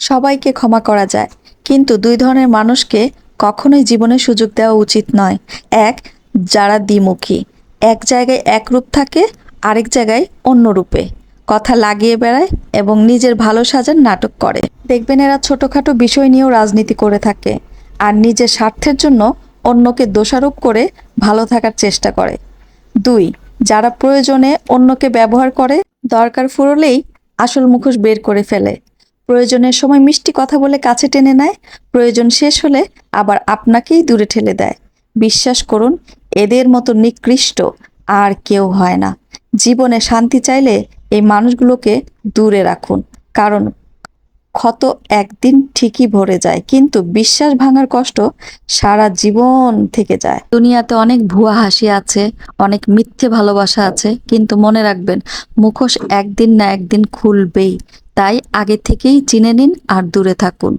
সবাইকে ক্ষমা করা যায়। কিন্তু দুই ধরনের মানুষকে কখনোই জীবনে সুযোগ দেওয়া উচিত নয়। এক, যারা দ্বিমুখী। এক জায়গায় এক রূপ থাকে, আরেক জায়গায় অন্য রূপে। কথা লাগিয়ে বেড়ায় এবং নিজের ভালো সাজার নাটক করে। দেখবেন এরা ছোটোখাটো বিষয় নিয়েও রাজনীতি করে থাকে আর নিজের স্বার্থের জন্য অন্যকে দোষারোপ করে ভালো থাকার চেষ্টা করে। দুই, যারা প্রয়োজনে অন্যকে ব্যবহার করে, দরকার ফুরলেই আসল মুখোশ বের করে ফেলে। প্রয়োজনের সময় মিষ্টি কথা বলে কাছে টেনে নেয়। প্রয়োজন শেষ হলে আবার আপনাকেই দূরে ঠেলে দেয়। বিশ্বাস করুন, এদের মতো নিকৃষ্ট আর কেউ হয় না। জীবনে শান্তি চাইলে এই মানুষগুলোকে দূরে রাখুন, কারণ ক্ষত একদিন ঠিকই ভরে যায়, কিন্তু বিশ্বাস ভাঙার কষ্ট সারা জীবন থেকে যায়। দুনিয়াতে অনেক ভুয়া হাসি আছে, অনেক মিথ্যে ভালোবাসা আছে, কিন্তু মনে রাখবেন, মুখোশ একদিন না একদিন খুলবেই। তাই আগে থেকেই চিনে নিন আর দূরে থাকুন।